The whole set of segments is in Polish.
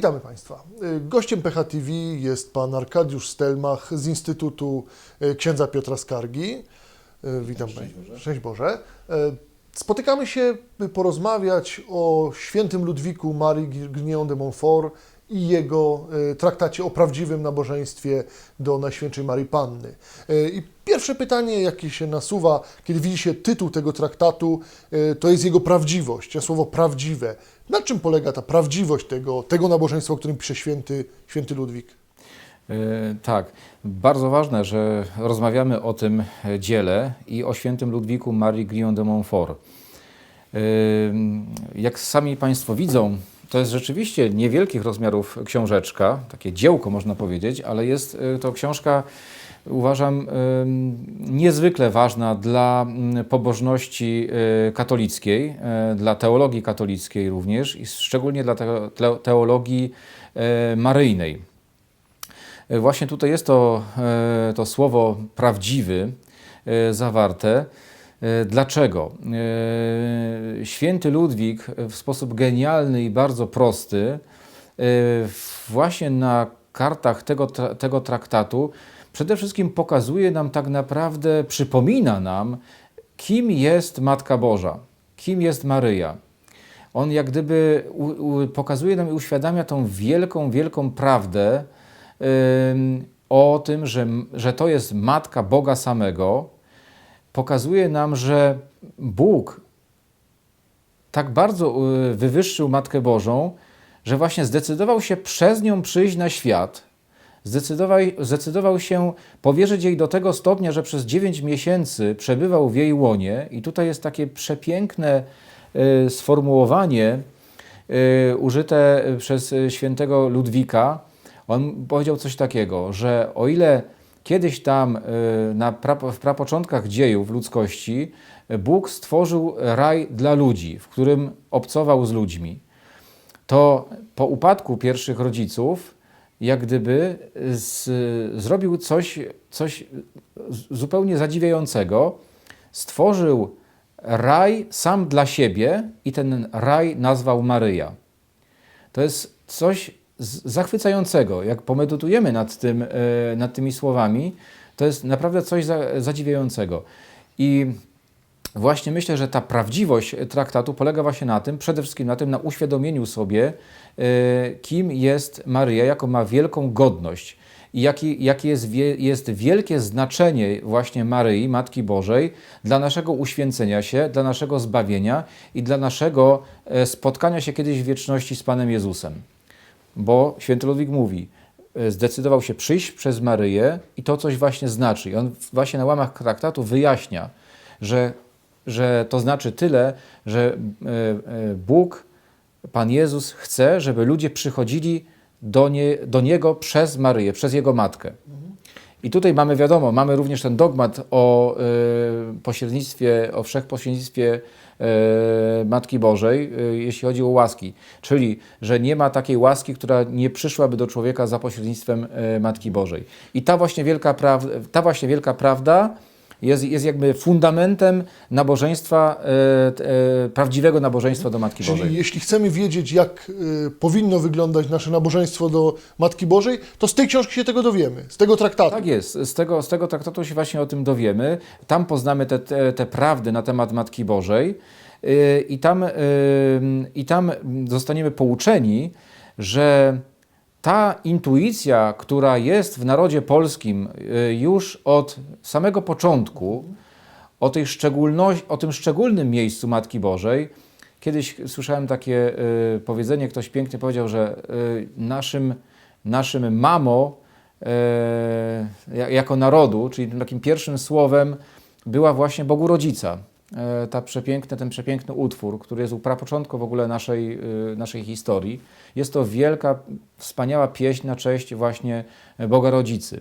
Witamy Państwa. Gościem PHTV jest pan Arkadiusz Stelmach z Instytutu y, Księdza Piotra Skargi. Y, Witam Szczęść Boże. Szczęść Boże. Y, Spotykamy się, by porozmawiać o świętym Ludwiku Marii Grignion de Montfort i jego traktacie o prawdziwym nabożeństwie do Najświętszej Marii Panny. I pierwsze pytanie, jakie się nasuwa, kiedy widzi się tytuł tego traktatu, to jest jego prawdziwość, a słowo prawdziwe. Na czym polega ta prawdziwość tego, tego nabożeństwa, o którym pisze święty, święty Ludwik? E, Tak, bardzo ważne, że rozmawiamy o tym dziele i o świętym Ludwiku Marii Grignon de Montfort. E, Jak sami Państwo widzą, to jest rzeczywiście niewielkich rozmiarów książeczka, takie dziełko można powiedzieć, ale jest e, to książka, uważam, e, niezwykle ważna dla mm, pobożności e, katolickiej, dla teologii katolickiej również i szczególnie dla teologii maryjnej. Właśnie tutaj jest to, to słowo prawdziwy zawarte. E, Dlaczego? E, Święty Ludwik w sposób genialny i bardzo prosty e, właśnie na kartach tego, tego traktatu przede wszystkim pokazuje nam tak naprawdę, przypomina nam, kim jest Matka Boża, kim jest Maryja. On jak gdyby pokazuje nam i uświadamia tą wielką, wielką prawdę o tym, że, że to jest Matka Boga samego. Pokazuje nam, że Bóg tak bardzo y, wywyższył Matkę Bożą, że właśnie zdecydował się przez nią przyjść na świat. Zdecydował, zdecydował się powierzyć jej do tego stopnia, że przez 9 miesięcy przebywał w jej łonie. I tutaj jest takie przepiękne y, sformułowanie y, użyte przez świętego Ludwika. On powiedział coś takiego, że o ile kiedyś tam y, na pra, w prapoczątkach dziejów ludzkości y, Bóg stworzył raj dla ludzi, w którym obcował z ludźmi, to po upadku pierwszych rodziców, jak gdyby z, zrobił coś, coś zupełnie zadziwiającego. Stworzył raj sam dla siebie i ten raj nazwał Maryja. To jest coś zachwycającego. Jak pomedytujemy nad, tym, e, nad tymi słowami, to jest naprawdę coś za, zadziwiającego. I właśnie myślę, że ta prawdziwość traktatu polega właśnie na tym, przede wszystkim na tym, na uświadomieniu sobie, e, kim jest Maryja, jaką ma wielką godność i jaki, jakie jest, jest wielkie znaczenie właśnie Maryi, Matki Bożej, dla naszego uświęcenia się, dla naszego zbawienia i dla naszego e, spotkania się kiedyś w wieczności z Panem Jezusem. Bo święty Ludwik mówi, e, zdecydował się przyjść przez Maryję i to coś właśnie znaczy. I on właśnie na łamach traktatu wyjaśnia, że, że to znaczy tyle, że e, e, Bóg, Pan Jezus chce, żeby ludzie przychodzili do, nie, do Niego przez Maryję, przez Jego Matkę. I tutaj mamy, wiadomo, mamy również ten dogmat o e, pośrednictwie, o wszechpośrednictwie Matki Bożej, e, jeśli chodzi o łaski. Czyli, że nie ma takiej łaski, która nie przyszłaby do człowieka za pośrednictwem e, Matki Bożej. I ta właśnie wielka, praw, ta właśnie wielka prawda jest, jest jakby fundamentem nabożeństwa, e, e, prawdziwego nabożeństwa do Matki Czyli Bożej. jeśli chcemy wiedzieć, jak y, powinno wyglądać nasze nabożeństwo do Matki Bożej, to z tej książki się tego dowiemy, z tego traktatu. Tak jest, z tego, z tego traktatu się właśnie o tym dowiemy. Tam poznamy te, te, te prawdy na temat Matki Bożej yy, i tam, yy, i tam zostaniemy pouczeni, że ta intuicja, która jest w narodzie polskim yy, już od samego początku, o, tej szczególności, o tym szczególnym miejscu Matki Bożej. Kiedyś słyszałem takie y, powiedzenie, ktoś pięknie powiedział, że y, naszym, naszym mamo y, ja- jako narodu, czyli takim pierwszym słowem była właśnie Bogu Rodzica. E, Ta przepiękny, ten przepiękny utwór, który jest u prapoczątku w ogóle naszej, y, naszej historii. Jest to wielka, wspaniała pieśń na cześć właśnie Boga Rodzicy.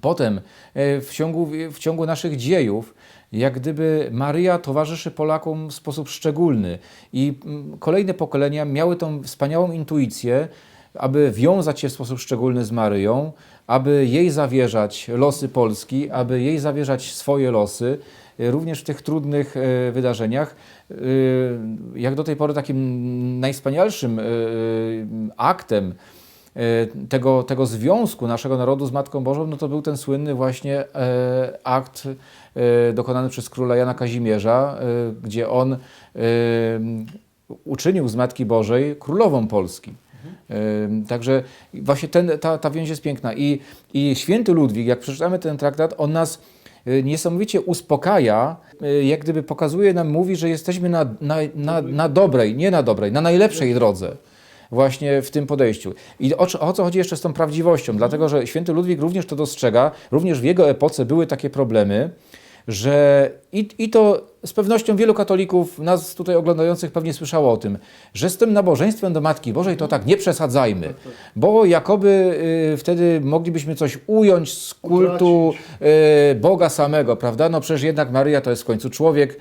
Potem e, w ciągu, w ciągu naszych dziejów, jak gdyby Maryja towarzyszy Polakom w sposób szczególny i mm, kolejne pokolenia miały tą wspaniałą intuicję, aby wiązać się w sposób szczególny z Maryją, aby jej zawierzać losy Polski, aby jej zawierzać swoje losy również w tych trudnych y, wydarzeniach. Y, Jak do tej pory takim najwspanialszym y, y, aktem y, tego, tego związku naszego narodu z Matką Bożą, no to był ten słynny właśnie e, akt e, dokonany przez króla Jana Kazimierza, e, gdzie on uczynił z Matki Bożej królową Polski. E, Także właśnie ten, ta, ta więź jest piękna. I, I święty Ludwik, jak przeczytamy ten traktat, on nas niesamowicie uspokaja, e, jak gdyby pokazuje nam, mówi, że jesteśmy na, na, na, na dobrej, nie na dobrej, na najlepszej drodze właśnie w tym podejściu. I o, o co chodzi jeszcze z tą prawdziwością? Dlatego, że święty Ludwik również to dostrzega, również w jego epoce były takie problemy, że i, i to z pewnością wielu katolików, nas tutaj oglądających pewnie słyszało o tym, że z tym nabożeństwem do Matki Bożej to tak nie przesadzajmy, bo jakoby y, wtedy moglibyśmy coś ująć z kultu y, Boga samego, prawda? No przecież jednak Maryja to jest w końcu człowiek,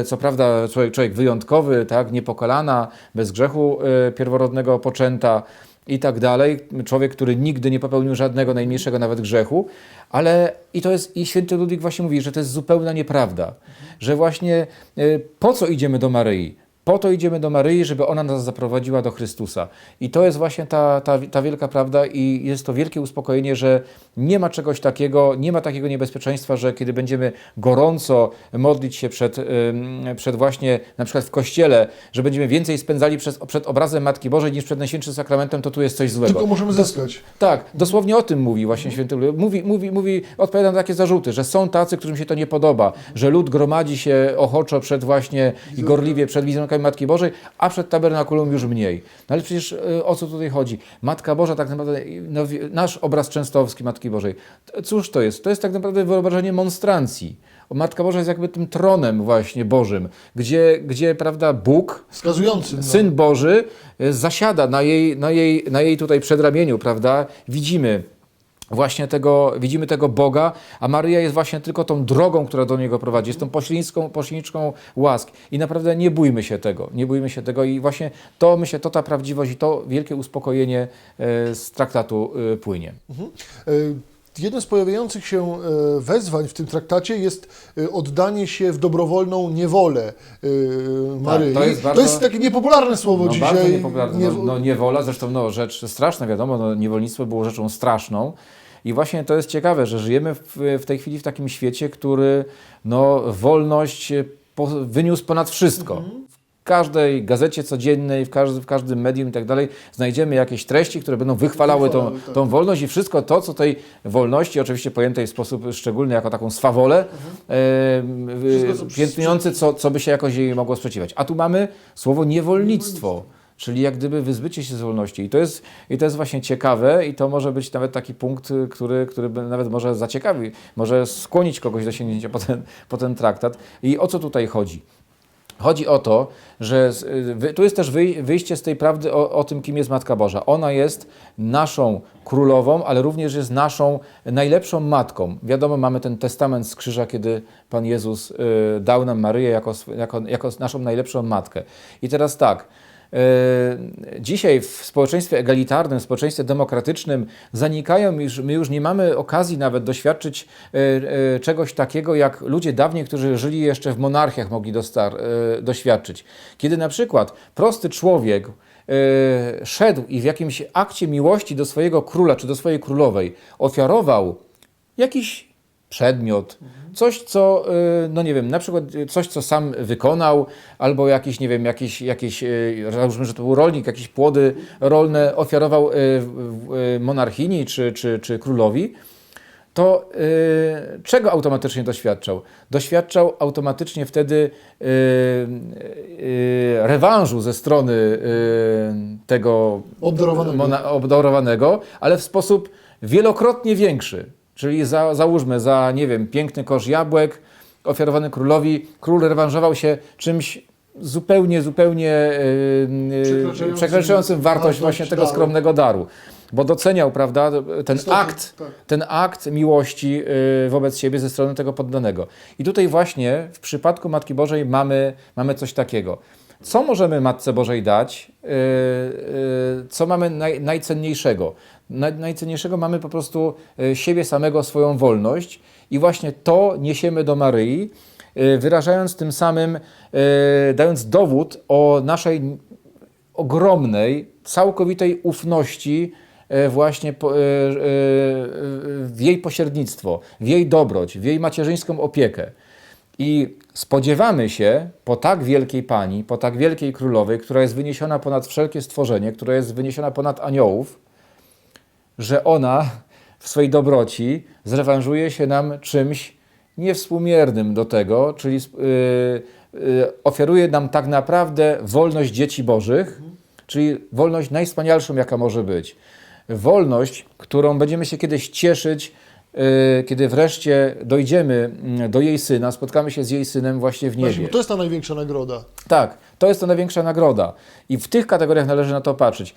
y, co prawda człowiek, człowiek wyjątkowy, tak, niepokalana, bez grzechu y, pierworodnego poczęta, i tak dalej. Człowiek, który nigdy nie popełnił żadnego najmniejszego nawet grzechu, ale i to jest, i święty Ludwik właśnie mówi, że to jest zupełna nieprawda, że właśnie y, po co idziemy do Maryi? Po to idziemy do Maryi, żeby ona nas zaprowadziła do Chrystusa. I to jest właśnie ta, ta, ta wielka prawda i jest to wielkie uspokojenie, że nie ma czegoś takiego, nie ma takiego niebezpieczeństwa, że kiedy będziemy gorąco modlić się przed, przed właśnie, na przykład w kościele, że będziemy więcej spędzali przez, przed obrazem Matki Bożej niż przed Najświętszym Sakramentem, to tu jest coś złego. Tylko możemy zyskać. Tak, dosłownie o tym mówi właśnie święty Ludwik. Mówi, mówi, mówi, odpowiada na takie zarzuty, że są tacy, którym się to nie podoba, że lud gromadzi się ochoczo przed właśnie i gorliwie przed Matki Bożej, a przed tabernakulum już mniej. No ale przecież y, o co tutaj chodzi? Matka Boża tak naprawdę, no, nasz obraz częstochowski Matki Bożej, cóż to jest? To jest tak naprawdę wyobrażenie monstrancji. Matka Boża jest jakby tym tronem właśnie Bożym, gdzie, gdzie prawda, Bóg, Wskazujący. No. Syn Boży e, zasiada na jej, na jej, na jej tutaj przedramieniu, prawda? Widzimy właśnie tego, widzimy tego Boga, a Maryja jest właśnie tylko tą drogą, która do Niego prowadzi, jest tą pośredniczką, pośredniczką łask. I naprawdę nie bójmy się tego, nie bójmy się tego i właśnie to, myślę, to ta prawdziwość i to wielkie uspokojenie e, z traktatu e, płynie. E, Jednym z pojawiających się e, wezwań w tym traktacie jest e, oddanie się w dobrowolną niewolę e, Maryi. to jest bardzo- takie niepopularne słowo No, dzisiaj. bardzo niepopularne. Nie- No, no, niewola, zresztą no, rzecz straszna, wiadomo, no, niewolnictwo było rzeczą straszną. I właśnie to jest ciekawe, że żyjemy w, w tej chwili w takim świecie, który no, wolność po, wyniósł ponad wszystko. W każdej gazecie codziennej, w, każdy, w każdym medium i tak dalej znajdziemy jakieś treści, które będą wychwalały tą, tak. tą wolność i wszystko to, co tej wolności, oczywiście pojętej w sposób szczególny jako taką swawolę, e, Wszystko, co piętnujący, co, co by się jakoś jej mogło sprzeciwiać. A tu mamy słowo niewolnictwo. Czyli jak gdyby wyzbycie się z wolności. I to, jest, I to jest właśnie ciekawe i to może być nawet taki punkt, który, który nawet może zaciekawi, może skłonić kogoś do sięgnięcia po ten, po ten traktat. I o co tutaj chodzi? Chodzi o to, że y, tu jest też wyj- wyjście z tej prawdy o, o tym, kim jest Matka Boża. Ona jest naszą królową, ale również jest naszą najlepszą matką. Wiadomo, mamy ten testament z krzyża, kiedy Pan Jezus y, dał nam Maryję jako, jako, jako naszą najlepszą matkę. I teraz tak. Y, Dzisiaj w społeczeństwie egalitarnym, w społeczeństwie demokratycznym zanikają, już, my już nie mamy okazji nawet doświadczyć y, y, czegoś takiego, jak ludzie dawniej, którzy żyli jeszcze w monarchiach, mogli doświadczyć. Kiedy na przykład prosty człowiek szedł i w jakimś akcie miłości do swojego króla czy do swojej królowej ofiarował jakiś przedmiot, coś, co, y, no nie wiem, na przykład y, coś, co sam wykonał, albo jakiś, nie wiem, jakiś, jakiś y, załóżmy, że to był rolnik, jakieś płody rolne ofiarował monarchini czy, czy, czy królowi, to y, czego automatycznie doświadczał? Doświadczał automatycznie wtedy y, y, rewanżu ze strony y, tego Obdarowanego. mona- obdarowanego, ale w sposób wielokrotnie większy. Czyli za, załóżmy za, nie wiem, piękny kosz jabłek ofiarowany królowi, król rewanżował się czymś zupełnie, zupełnie yy, Przekraczającym przekraczającym wartość właśnie tego daru. skromnego daru. Bo doceniał, prawda, ten akt, tak. ten akt miłości yy, wobec siebie ze strony tego poddanego. I tutaj właśnie w przypadku Matki Bożej mamy, mamy coś takiego. Co możemy Matce Bożej dać? Yy, yy, co mamy naj, najcenniejszego? Naj, najcenniejszego mamy po prostu yy, siebie samego, swoją wolność i właśnie to niesiemy do Maryi. y, wyrażając tym samym, y, dając dowód o naszej ogromnej, całkowitej ufności e, właśnie e, e, w jej pośrednictwo, w jej dobroć, w jej macierzyńską opiekę. I spodziewamy się po tak wielkiej pani, po tak wielkiej królowej, która jest wyniesiona ponad wszelkie stworzenie, która jest wyniesiona ponad aniołów, że ona w swojej dobroci zrewanżuje się nam czymś niewspółmiernym do tego, czyli y, y, ofiaruje nam tak naprawdę wolność dzieci bożych, czyli wolność najwspanialszą, jaka może być. Wolność, którą będziemy się kiedyś cieszyć, kiedy wreszcie dojdziemy mm, do jej syna, spotkamy się z jej synem właśnie w niebie. bo to jest ta największa nagroda. Tak, to jest to największa nagroda. I w tych kategoriach należy na to patrzeć.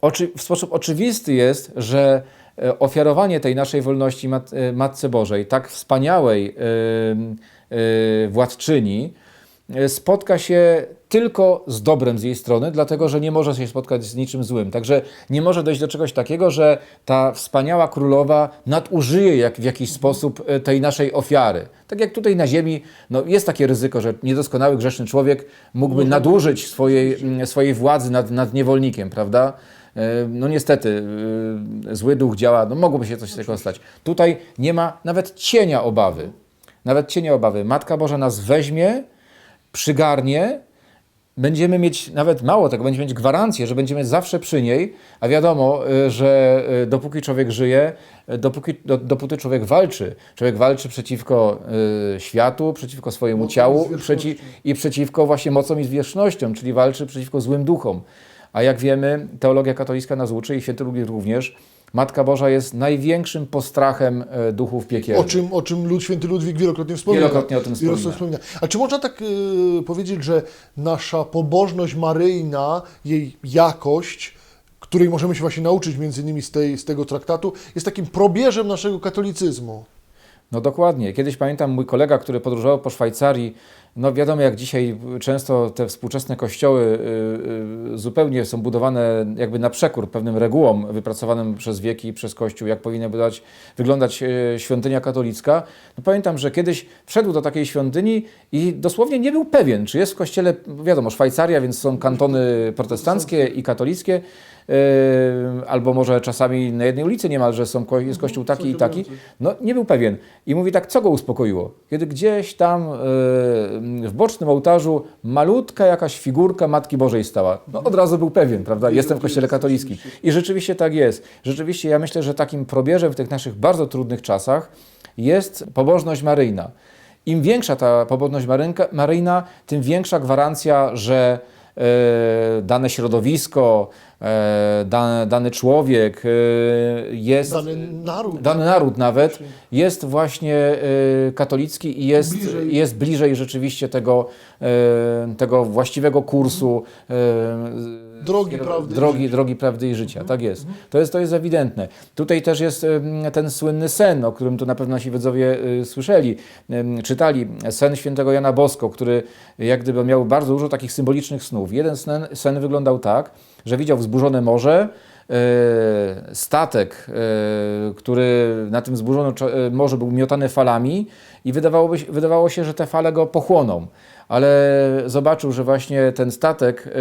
Oczy, w sposób oczywisty jest, że e, ofiarowanie tej naszej wolności mat, e, Matce Bożej, tak wspaniałej e, e, władczyni, spotka się tylko z dobrem z jej strony, dlatego że nie może się spotkać z niczym złym. Także nie może dojść do czegoś takiego, że ta wspaniała królowa nadużyje jak, w jakiś sposób e, tej naszej ofiary. Tak jak tutaj na ziemi no, jest takie ryzyko, że niedoskonały, grzeszny człowiek mógłby nadużyć swojej, mm, swojej władzy nad, nad niewolnikiem, prawda? E, No niestety, e, zły duch działa, no mogłoby się coś takiego stać. Tutaj nie ma nawet cienia obawy. Nawet cienia obawy. Matka Boża nas weźmie, przygarnie, będziemy mieć nawet mało tego, będziemy mieć gwarancję, że będziemy zawsze przy niej, a wiadomo, y, że y, dopóki człowiek żyje, y, dopóki, do, dopóty człowiek walczy, człowiek walczy przeciwko y, światu, przeciwko swojemu Mocom i ciału zwierzchnościom. przeci, i przeciwko właśnie mocom i zwierzchnościom, czyli walczy przeciwko złym duchom. A jak wiemy, teologia katolicka nas uczy i święty również, Matka Boża jest największym postrachem e, duchów O piekielnych. czym, o czym Lud Święty Ludwik wielokrotnie wspomina. Wielokrotnie o tym wspomina. A czy można tak y, powiedzieć, że nasza pobożność maryjna, jej jakość, której możemy się właśnie nauczyć między innymi z, tej, z tego traktatu, jest takim probierzem naszego katolicyzmu? No dokładnie. Kiedyś pamiętam mój kolega, który podróżował po Szwajcarii. No wiadomo, jak dzisiaj często te współczesne kościoły y, y, zupełnie są budowane jakby na przekór pewnym regułom wypracowanym przez wieki przez Kościół, jak powinna wyglądać, wyglądać y, świątynia katolicka. No pamiętam, że kiedyś wszedł do takiej świątyni i dosłownie nie był pewien, czy jest w kościele, wiadomo, Szwajcaria, więc są kantony protestanckie i katolickie, albo może czasami na jednej ulicy niemalże są, jest kościół taki i taki. No nie był pewien. I mówi tak, co go uspokoiło? Kiedy gdzieś tam e, w bocznym ołtarzu malutka jakaś figurka Matki Bożej stała. No od razu był pewien, prawda? Jestem w kościele katolickim. I rzeczywiście tak jest. Rzeczywiście ja myślę, że takim probierzem w tych naszych bardzo trudnych czasach jest pobożność maryjna. Im większa ta pobożność marynka, maryjna, tym większa gwarancja, że e, dane środowisko, dany, dany człowiek e, jest Dany naród. dany naród nawet jest właśnie y, katolicki i jest Bliżej. jest bliżej rzeczywiście tego, tego właściwego kursu Drogi prawdy i drogi, drogi prawdy i życia. Tak jest. To, jest. to jest ewidentne. Tutaj też jest ten słynny sen, o którym tu na pewno nasi widzowie y, słyszeli, czytali. Sen świętego Jana Bosko, który jak gdyby miał bardzo dużo takich symbolicznych snów. Jeden sen, sen wyglądał tak, że widział wzburzone morze, statek, e, który na tym wzburzonym czo- e, morzu był miotany falami i wydawałoby, się- wydawało się, że te fale go pochłoną. Ale zobaczył, że właśnie ten statek e,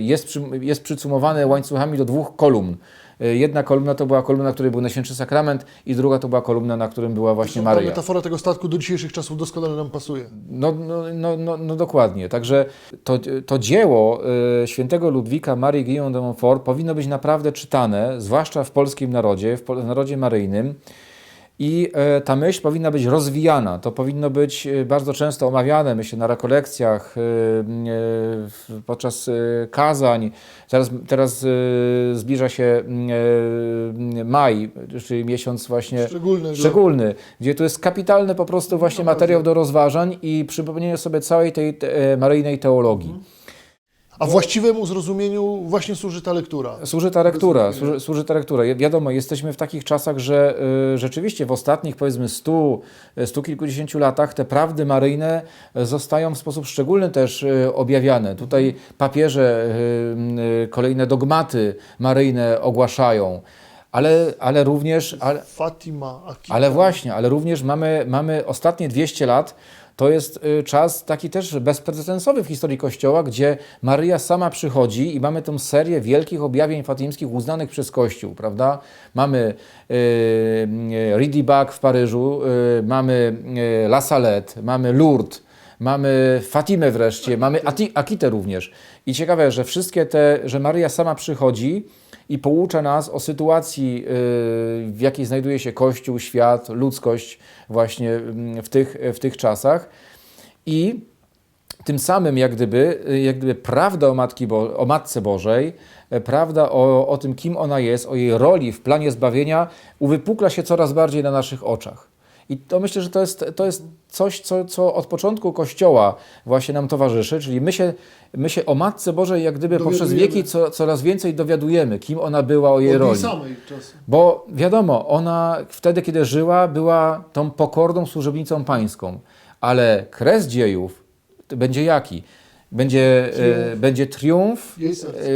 jest, przy, jest przycumowany łańcuchami do dwóch kolumn. E, Jedna kolumna to była kolumna, na której był Najświętszy Sakrament i druga to była kolumna, na którym była właśnie Ta Maryja. metafora tego statku do dzisiejszych czasów doskonale nam pasuje. No, no, no, no, no dokładnie. Także to, to dzieło y, świętego Ludwika Marii Guillaume de Montfort powinno być naprawdę czytane, zwłaszcza w polskim narodzie, w, w narodzie maryjnym. I e, ta myśl powinna być rozwijana. To powinno być e, bardzo często omawiane, myślę, na rekolekcjach, e, podczas kazań. Teraz, teraz zbliża się maj, czyli miesiąc właśnie Szczególny, szczególny, gdzie tu jest kapitalny po prostu właśnie materiał do rozważań i przypomnienie sobie całej tej te, maryjnej teologii. A właściwemu zrozumieniu właśnie służy ta lektura. Służy ta lektura, służy, służy ta lektura. Wi- Wiadomo, jesteśmy w takich czasach, że y, rzeczywiście w ostatnich powiedzmy stu, y, stu kilkudziesięciu latach te prawdy maryjne y, zostają w sposób szczególny też y, objawiane. Tutaj papieże y, y, kolejne dogmaty maryjne ogłaszają. ale, ale również, ale, Fatima, Akita. ale właśnie, ale również mamy, mamy ostatnie 200 lat, to jest y, czas taki też bezprecedensowy w historii Kościoła, gdzie Maryja sama przychodzi i mamy tą serię wielkich objawień fatimskich uznanych przez Kościół, prawda? Mamy y, y, Ridibag w Paryżu, y, mamy y, La Salette, mamy Lourdes, mamy Fatimę wreszcie, mamy Ati- Akitę również. I ciekawe, że wszystkie te, że Maryja sama przychodzi i poucza nas o sytuacji, yy, w jakiej znajduje się Kościół, świat, ludzkość właśnie mm, w tych, w tych czasach. I tym samym jak gdyby, y, jak gdyby prawda o, Matki Bo- o Matce Bożej, e, prawda o, o tym, kim ona jest, o jej roli w planie zbawienia, uwypukla się coraz bardziej na naszych oczach. I to myślę, że to jest, to jest coś, co, co od początku Kościoła właśnie nam towarzyszy, czyli my się, my się o Matce Bożej jak gdyby poprzez wieki co, coraz więcej dowiadujemy, kim ona była, o jej roli. samej czasem. Bo wiadomo, ona wtedy, kiedy żyła, była tą pokorną służebnicą pańską, ale kres dziejów będzie jaki? Będzie triumf, e, będzie triumf Jej serca. e,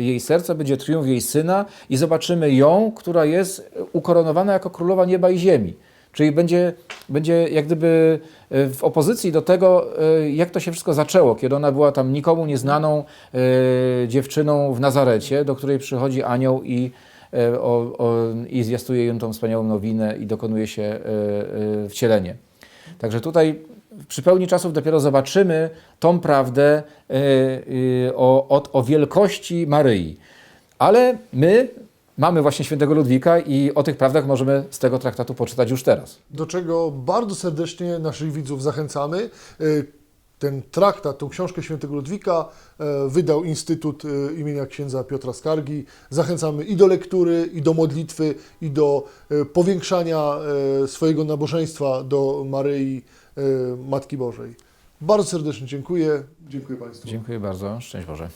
jej serca, będzie triumf jej syna i zobaczymy ją, która jest ukoronowana jako królowa nieba i ziemi. Czyli będzie, będzie jak gdyby e, w opozycji do tego, e, jak to się wszystko zaczęło, kiedy ona była tam nikomu nieznaną e, dziewczyną w Nazarecie, do której przychodzi anioł i, o, o, i zwiastuje ją tą wspaniałą nowinę i dokonuje się wcielenie. Także tutaj przy pełni czasów dopiero zobaczymy tą prawdę o, o, o wielkości Maryi. Ale my mamy właśnie świętego Ludwika i o tych prawdach możemy z tego traktatu poczytać już teraz. do czego bardzo serdecznie naszych widzów zachęcamy. Y, Ten traktat, tą książkę świętego Ludwika e, wydał Instytut e, imienia księdza Piotra Skargi. Zachęcamy i do lektury, i do modlitwy, i do powiększania swojego nabożeństwa do Maryi Matki Bożej. Bardzo serdecznie dziękuję. Dziękuję Państwu. Dziękuję bardzo. Szczęść Boże.